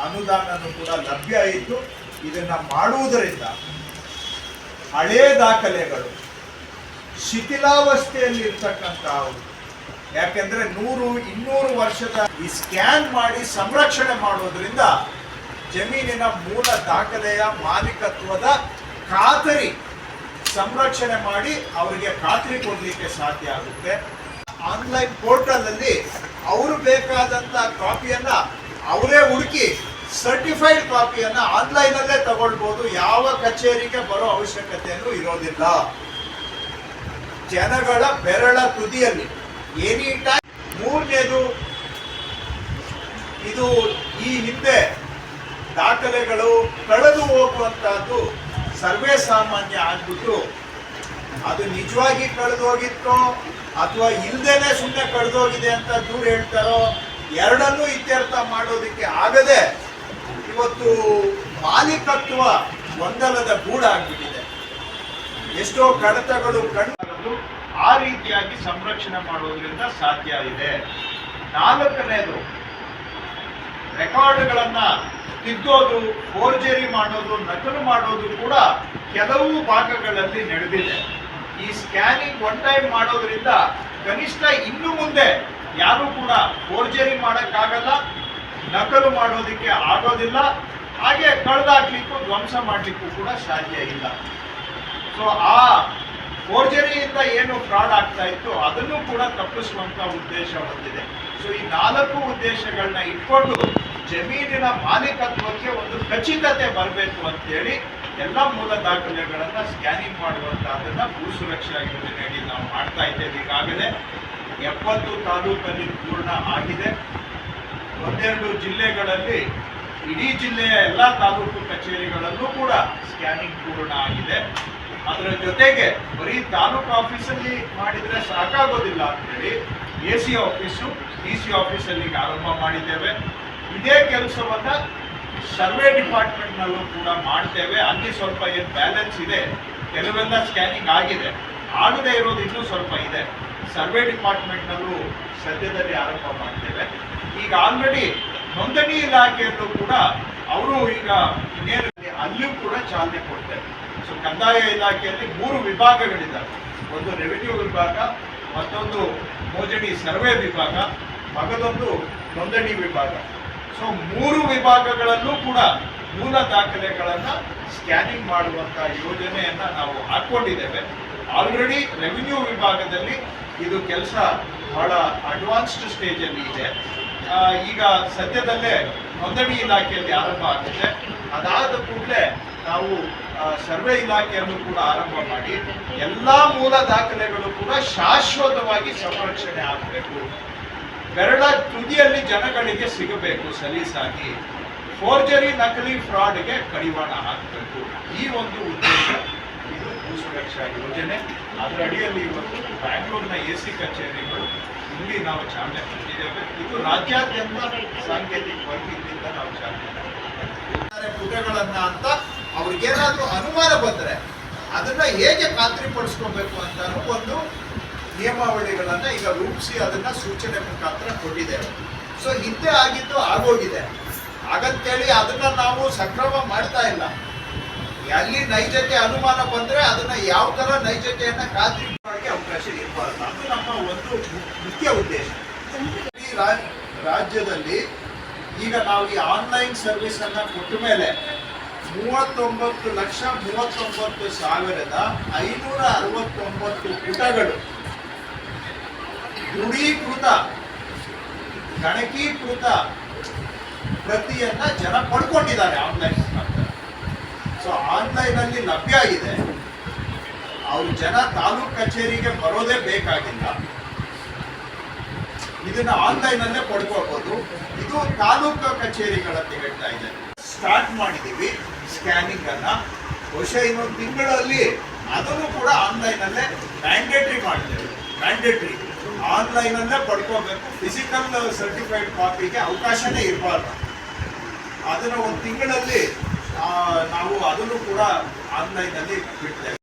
ಅನುದಾನನೂ ಕೂಡ ಲಭ್ಯ ಆಯಿತು ಇದನ್ನ ಮಾಡುವುದರಿಂದ ಹಳೇ ದಾಖಲೆಗಳು ಶಿಥಿಲಾವಸ್ಥೆಯಲ್ಲಿ ಇರ್ತಕ್ಕಂಥವು ಯಾಕೆಂದ್ರೆ ನೂರು, ಇನ್ನೂರು ವರ್ಷದ ಈ ಸ್ಕ್ಯಾನ್ ಮಾಡಿ ಸಂರಕ್ಷಣೆ ಮಾಡೋದ್ರಿಂದ ಜಮೀನಿನ ಮೂಲ ದಾಖಲೆಯ ಮಾಲೀಕತ್ವದ ಖಾತರಿ ಸಂರಕ್ಷಣೆ ಮಾಡಿ ಅವರಿಗೆ ಖಾತ್ರಿ ಕೊಡಲಿಕ್ಕೆ ಸಾಧ್ಯ ಆಗುತ್ತೆ. ಆನ್ಲೈನ್ ಪೋರ್ಟಲ್ ಅಲ್ಲಿ ಅವರು ಬೇಕಾದಂತ ಕಾಪಿಯನ್ನ ಅವರೇ ಹುಡುಕಿ ಸರ್ಟಿಫೈಡ್ ಕಾಪಿಯನ್ನ ಆನ್ಲೈನ್ ಅಲ್ಲೇ ತಗೊಳ್ಬಹುದು ಯಾವ ಕಚೇರಿಗೆ ಬರೋ ಅವಶ್ಯಕತೆಯೂ ಇರೋದಿಲ್ಲ. ಜನಗಳ ಬೆರಳ ತುದಿಯಲ್ಲಿ ಎನಿ ಟೈಮ್ ಮೂರನೇದು ಇದು ಈ ಹಿಂದೆ ದಾಖಲೆಗಳು ಕಳೆದು ಹೋಗುವಂತಹದ್ದು ಸರ್ವೇ ಸಾಮಾನ್ಯ ಆಗ್ಬಿಟ್ಟು ಅದು ನಿಜವಾಗಿ ಕಳೆದೋಗಿತ್ತೋ ಅಥವಾ ಇಲ್ದೇನೆ ಸುಮ್ಮನೆ ಕಳೆದೋಗಿದೆ ಅಂತ ದೂರ ಹೇಳ್ತಾರೋ, ಎರಡನ್ನೂ ಇತ್ಯರ್ಥ ಮಾಡೋದಕ್ಕೆ ಆಗದೆ ಇವತ್ತು ಮಾಲೀಕತ್ವ ಗೊಂದಲದ ಗೂಡಾಗ್ಬಿಟ್ಟಿದೆ ಎಷ್ಟೋ ಕಡತಗಳು ಕಂಡು ಆ ರೀತಿಯಾಗಿ ಸಂರಕ್ಷಣೆ ಮಾಡೋದ್ರಿಂದ ಸಾಧ್ಯ ಇದೆ. ನಾಲ್ಕನೇದು ರೆಕಾರ್ಡ್ಗಳನ್ನ ತಿದ್ದೋದು, ಫೋರ್ಜರಿ ಮಾಡೋದು, ನಕಲು ಮಾಡೋದು ಕೂಡ ಕೆಲವು ಭಾಗಗಳಲ್ಲಿ ನಡೆದಿದೆ. ಈ ಸ್ಕ್ಯಾನಿಂಗ್ ಒನ್ ಟೈಮ್ ಮಾಡೋದ್ರಿಂದ ಕನಿಷ್ಠ ಇನ್ನು ಮುಂದೆ ಯಾರು ಕೂಡ ಫೋರ್ಜರಿ ಮಾಡೋಕ್ಕಾಗಲ್ಲ, ನಕಲು ಮಾಡೋದಕ್ಕೆ ಆಗೋದಿಲ್ಲ. ಹಾಗೆ ಕಳೆದಾಕ್ಲಿಕ್ಕೂ ಧ್ವಂಸ ಮಾಡಲಿಕ್ಕೂ ಕೂಡ ಸಾಧ್ಯ ಇಲ್ಲ. ಸೊ ಆ ಫೋರ್ಜರಿಯಿಂದ ಏನು ಫ್ರಾಡ್ ಆಗ್ತಾ ಇತ್ತು ಅದನ್ನು ಕೂಡ ತಪ್ಪಿಸುವಂತ ಉದ್ದೇಶ ಹೊಂದಿದೆ. ಸೊ ಈ ನಾಲ್ಕು ಉದ್ದೇಶಗಳನ್ನ ಇಟ್ಕೊಂಡು ಜಮೀನಿನ ಮಾಲೀಕತ್ವಕ್ಕೆ ಒಂದು ಖಚಿತತೆ ಬರಬೇಕು ಅಂತೇಳಿ ಎಲ್ಲ ಮೂಲ ದಾಖಲೆಗಳನ್ನು ಸ್ಕ್ಯಾನಿಂಗ್ ಮಾಡುವಂತಹದನ್ನ ಭೂ ಸುರಕ್ಷಾ ಯೋಜನೆಯಲ್ಲಿ ನಾವು ಮಾಡ್ತಾ ಇದ್ದೇವೆ. ಈಗಾಗಲೇ ಎಪ್ಪತ್ತು ತಾಲೂಕಲ್ಲಿ ಪೂರ್ಣ ಆಗಿದೆ. ಒಂದೆರಡು ಜಿಲ್ಲೆಗಳಲ್ಲಿ, ಇಡೀ ಜಿಲ್ಲೆಯ ಎಲ್ಲ ತಾಲೂಕು ಕಚೇರಿಗಳಲ್ಲೂ ಕೂಡ ಸ್ಕ್ಯಾನಿಂಗ್ ಪೂರ್ಣ ಆಗಿದೆ. ಅದರ ಜೊತೆಗೆ ಬರೀ ತಾಲೂಕು ಆಫೀಸಲ್ಲಿ ಮಾಡಿದ್ರೆ ಸಾಕಾಗೋದಿಲ್ಲ ಅಂತೇಳಿ A C office, D C ಆಫೀಸಲ್ಲಿ ಆರಂಭ ಮಾಡಿದ್ದೇವೆ. ಇದೇ ಕೆಲಸವನ್ನು ಸರ್ವೆ ಡಿಪಾರ್ಟ್ಮೆಂಟ್ನಲ್ಲೂ ಕೂಡ ಮಾಡ್ತೇವೆ. ಅಲ್ಲಿ ಸ್ವಲ್ಪ ಏನು ಬ್ಯಾಲೆನ್ಸ್ ಇದೆ, ಕೆಲವೆಲ್ಲ ಸ್ಕ್ಯಾನಿಂಗ್ ಆಗಿದೆ. ಆಗದೇ ಇರೋದು ಇನ್ನೂ ಸ್ವಲ್ಪ ಇದೆ. ಸರ್ವೆ ಡಿಪಾರ್ಟ್ಮೆಂಟ್ನಲ್ಲೂ ಸದ್ಯದಲ್ಲಿ ಆರಂಭ ಮಾಡ್ತೇವೆ. ಈಗ ಆಲ್ರೆಡಿ ನೋಂದಣಿ ಇಲಾಖೆಯಲ್ಲೂ ಕೂಡ ಅವರು ಈಗ ಇನ್ನೇನು ಅಲ್ಲಿಯೂ ಕೂಡ ಚಾಲನೆ ಕೊಡ್ತೇವೆ. ಸೊ ಕಂದಾಯ ಇಲಾಖೆಯಲ್ಲಿ ಮೂರು ವಿಭಾಗಗಳಿದ್ದಾವೆ. ಒಂದು ರೆವಿನ್ಯೂ ವಿಭಾಗ, ಮತ್ತೊಂದು ಮೋಜಣಿ ಸರ್ವೆ ವಿಭಾಗ, ಮಗದೊಂದು ನೋಂದಣಿ ವಿಭಾಗ. ಸೊ ಮೂರು ವಿಭಾಗಗಳಲ್ಲೂ ಕೂಡ ಮೂಲ ದಾಖಲೆಗಳನ್ನು ಸ್ಕ್ಯಾನಿಂಗ್ ಮಾಡುವಂತ ಯೋಜನೆಯನ್ನ ನಾವು ಹಾಕೊಂಡಿದ್ದೇವೆ. ಆಲ್ರೆಡಿ ರೆವಿನ್ಯೂ ವಿಭಾಗದಲ್ಲಿ ಇದು ಕೆಲಸ ಬಹಳ ಅಡ್ವಾನ್ಸ್ಡ್ ಸ್ಟೇಜಲ್ಲಿ ಇದೆ. ಈಗ ಸದ್ಯದಲ್ಲೇ ನೋಂದಣಿ ಇಲಾಖೆಯಲ್ಲಿ ಆರಂಭ ಆಗುತ್ತೆ. ಅದಾದ ಕೂಡಲೇ ನಾವು ಸರ್ವೆ ಇಲಾಖೆಯನ್ನು ಕೂಡ ಆರಂಭ ಮಾಡಿ ಎಲ್ಲಾ ಮೂಲ ದಾಖಲೆಗಳು ಕೂಡ ಶಾಶ್ವತವಾಗಿ ಸಂರಕ್ಷಣೆ ಆಗಬೇಕು. ಬೆರಳ ತುದಿಯಲ್ಲಿ ಜನಗಳಿಗೆ ಸಿಗಬೇಕು ಸಲೀಸಾಗಿ. ಫೋರ್ಜರಿ ನಕಲಿ ಫ್ರಾಡ್ಗೆ ಕಡಿವಾಣ ಹಾಕಬೇಕು. ಈ ಒಂದು ಉದ್ದೇಶ ಇದು ಭೂ ಸುರಕ್ಷಾ ಯೋಜನೆ. ಅದರ ಅಡಿಯಲ್ಲಿ ಇವತ್ತು ಬ್ಯಾಂಗ್ಳೂರಿನ ಎ ಸಿ ಕಚೇರಿಗಳು ಇಲ್ಲಿ ನಾವು ಚಾಲನೆ ಕೊಟ್ಟಿದ್ದೇವೆ. ಇದು ರಾಜ್ಯಾದ್ಯಂತ ಸಾಂಕೇತಿಕ ವರ್ಗದಿಂದ ನಾವು ಚಾಲನೆ. ಪುಟಗಳನ್ನ ಅಂತ ಅವ್ರಿಗೇನಾದ್ರೂ ಅನುಮಾನ ಬಂದ್ರೆ ಅದನ್ನ ಹೇಗೆ ಖಾತ್ರಿಪಡಿಸ್ಕೋಬೇಕು ಅಂತ ಒಂದು ನಿಯಮಾವಳಿಗಳನ್ನ ಈಗ ರೂಪಿಸಿ ಅದನ್ನ ಸೂಚನೆ ಮುಖಾಂತರ ಕೊಟ್ಟಿದ್ದೇವೆ ಸೊ ಹಿಂದೆ ಆಗಿದ್ದು ಆಗೋಗಿದೆ. ಹಾಗಂತೇಳಿ ಅದನ್ನ ನಾವು ಸಕ್ರಮ ಮಾಡ್ತಾ ಇಲ್ಲ. ಎಲ್ಲಿ ನೈಜತೆ ಅನುಮಾನ ಬಂದ್ರೆ ಅದನ್ನ ಯಾವ ತರ ನೈಜತೆಯನ್ನ ಖಾತ್ರಿ ಮಾಡೋಕೆ ಅವಕಾಶ ಇರಬಾರ್ದು. ಅದು ನಮ್ಮ ಒಂದು ಮುಖ್ಯ ಉದ್ದೇಶ. ಈ ರಾಜ್ಯದಲ್ಲಿ ಈಗ ನಾವು ಈ ಆನ್ಲೈನ್ ಸರ್ವಿಸ್ ಅನ್ನ ಕೊಟ್ಟ ಮೇಲೆ ಮೂವತ್ತೊಂಬತ್ತು ಲಕ್ಷ ಮೂವತ್ತೊಂಬತ್ತು ಸಾವಿರದ ಐನೂರ ಅರವತ್ತೊಂಬತ್ತು ಪುಟಗಳು ದೃಢೀಕೃತ ಗಣಕೀಕೃತ ಪ್ರತಿಯನ್ನ ಜನ ಪಡ್ಕೊಂಡಿದ್ದಾರೆ ಆನ್ಲೈನ್ ಸೊ ಆನ್ಲೈನ್ ಅಲ್ಲಿ ಲಭ್ಯ ಇದೆ ಅವ್ರು ಜನ ತಾಲೂಕ್ ಕಚೇರಿಗೆ ಬರೋದೇ ಬೇಕಾಗಿಲ್ಲ. ಇದನ್ನ ಆನ್ಲೈನ್ ಅಲ್ಲೇ ಪಡ್ಕೋಬಹುದು ಇದು ತಾಲೂಕು ಕಚೇರಿಗಳಂತ ಹೇಳ್ತಾ ಇದೆ. ಸ್ಟಾರ್ಟ್ ಮಾಡಿದೀವಿ ಸ್ಕ್ಯಾನಿಂಗ್ ಅನ್ನ. ಬಹುಶಃ ಇನ್ನೊಂದು ತಿಂಗಳಲ್ಲಿ ಅದನ್ನು ಕೂಡ ಆನ್ಲೈನ್ ಅಲ್ಲೇ ಮ್ಯಾಂಡೇಟ್ರಿ ಮಾಡಿದ್ದೇವೆ ಮ್ಯಾಂಡೇಟ್ರಿ ಆನ್ಲೈನ್ ಅಲ್ಲೇ ಪಡ್ಕೋಬೇಕು. ಫಿಸಿಕಲ್ ಸರ್ಟಿಫೈಡ್ ಕಾಪಿಗೆ ಅವಕಾಶನೇ ಇರಬಾರ್ದು. ಅದನ್ನ ಒಂದು ತಿಂಗಳಲ್ಲಿ ನಾವು ಅದನ್ನು ಕೂಡ ಆನ್ಲೈನ್ ಅಲ್ಲಿ ಬಿಡ್ತೇವೆ.